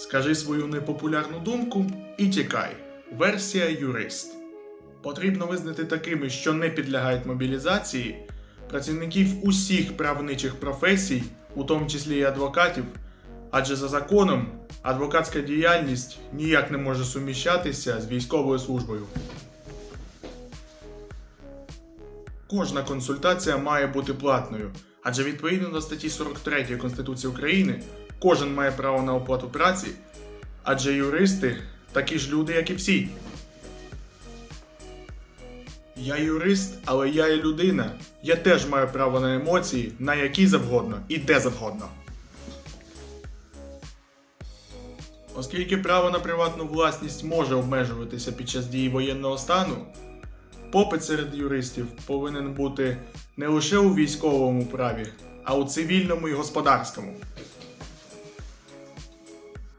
Скажи свою непопулярну думку і тікай. Версія юрист. Потрібно визнати такими, що не підлягають мобілізації, працівників усіх правничих професій, у тому числі і адвокатів, адже за законом адвокатська діяльність ніяк не може суміщатися з військовою службою. Кожна консультація має бути платною, адже відповідно до статті 43 Конституції України кожен має право на оплату праці, адже юристи такі ж люди, як і всі. Я юрист, але я і людина. Я теж маю право на емоції, на які завгодно і де завгодно. Оскільки право на приватну власність може обмежуватися під час дії воєнного стану, попит серед юристів повинен бути не лише у військовому праві, а у цивільному і господарському.